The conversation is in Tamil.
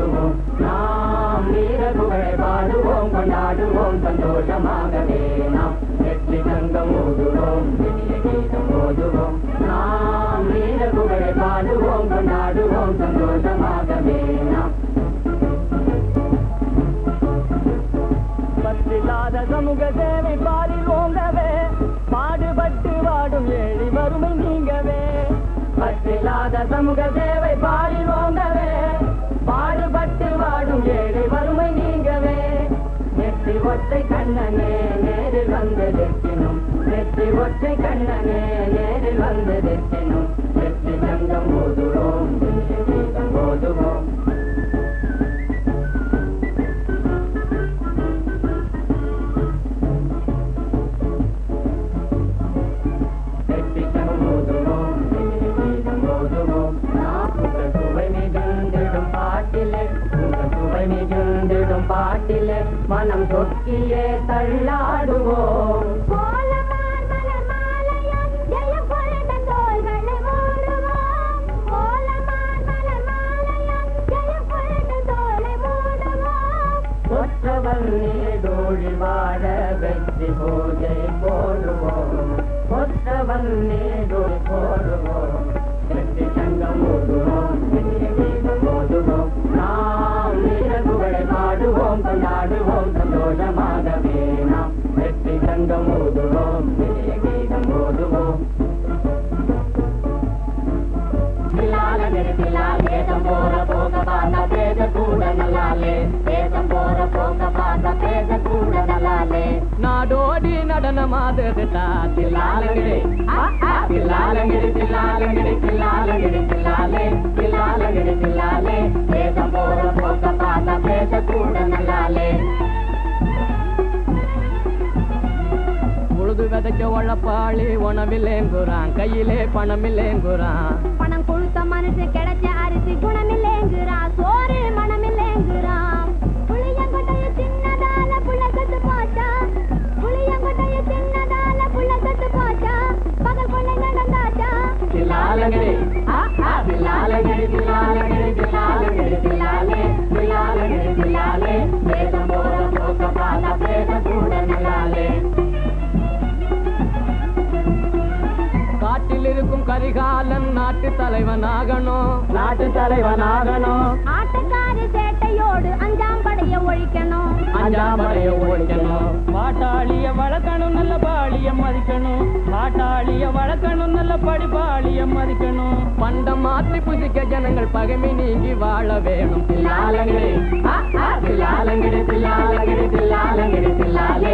மோதுவோம் நாம் வீர புகழை பாடுவோம் கொண்டாடுவோம் சந்தோஷமாகவே நாம் வெற்றி தங்கம் மோதுவோம் இனிய கீதம் மோதுவோம் நாம் வீர புகழை பாடுவோம் கொண்டாடுவோம் சந்தோஷமாகவே நாம். பற்றில்லாத சமூக சேவை பாரில் ஓங்கவே பாடுபட்டு வாடும் ஏழி வறுமை நீங்கவே. பற்றில்லாத சமூக சேவை பாடில் கொட்டை கண்ணனே நேரில் வந்தது. ஜெயம் கொண்ட தோளை மூடுவோம். ஒற்றவன் நீடோழி வாழ வெற்றி பூஜை போடுவோம். ஒற்றவன் நீடோழி பாடுவோம் கொண்டாடுவோம் சந்தோஷமாகவே நாம் வெற்றி சங்கம் ஓதுவோம் விஜய கீதம் ஓதுவோம் தேசம் போற போக பார்த்த பேச கூட நல்லாலே தேசம் போற போக பார்த்த பேச கூட நல்லாலே நாடோடி நடனமாததுடா தில்லாலங்கடி தில்லாலங்கிடி தில்லாலங்கிடி தில்லாலங்கிடி தில்லாலங்கிடி தில்லாலங்கடி உழப்பாளி உணவில்லேங்குறான் கையிலே பணமில்லேங்குறான் பணம் கொடுத்த மனுஷன் கிடைச்ச அரிசி குணமில்லேங்குறான் சோறு மனமில்லைங்கிறான் போகும் கரிகாலன் நாட்டு தலைவனாகணும். நாட்டு தலைவனாகணும். ஆட்டக்காரி சேட்டையோடு அஞ்சாம் படைய ஒழிக்கணும். அஞ்சாம் படைய ஒழிக்கணும். பாட்டாளிய வளர்க்கணும் நல்ல பாலிய மதிக்கணும். பாட்டாளிய வளர்க்கணும் நல்ல படிபாளிய மதிக்கணும். பண்டம் மாற்றி புதிக்க ஜனங்கள் பகைமை நீங்கி வாழ வேணும். தில்லாலங்கடி. தில்லாலங்கடி தில்லாலங்கடி தில்லாலங்கடி தில்லாலங்கடி.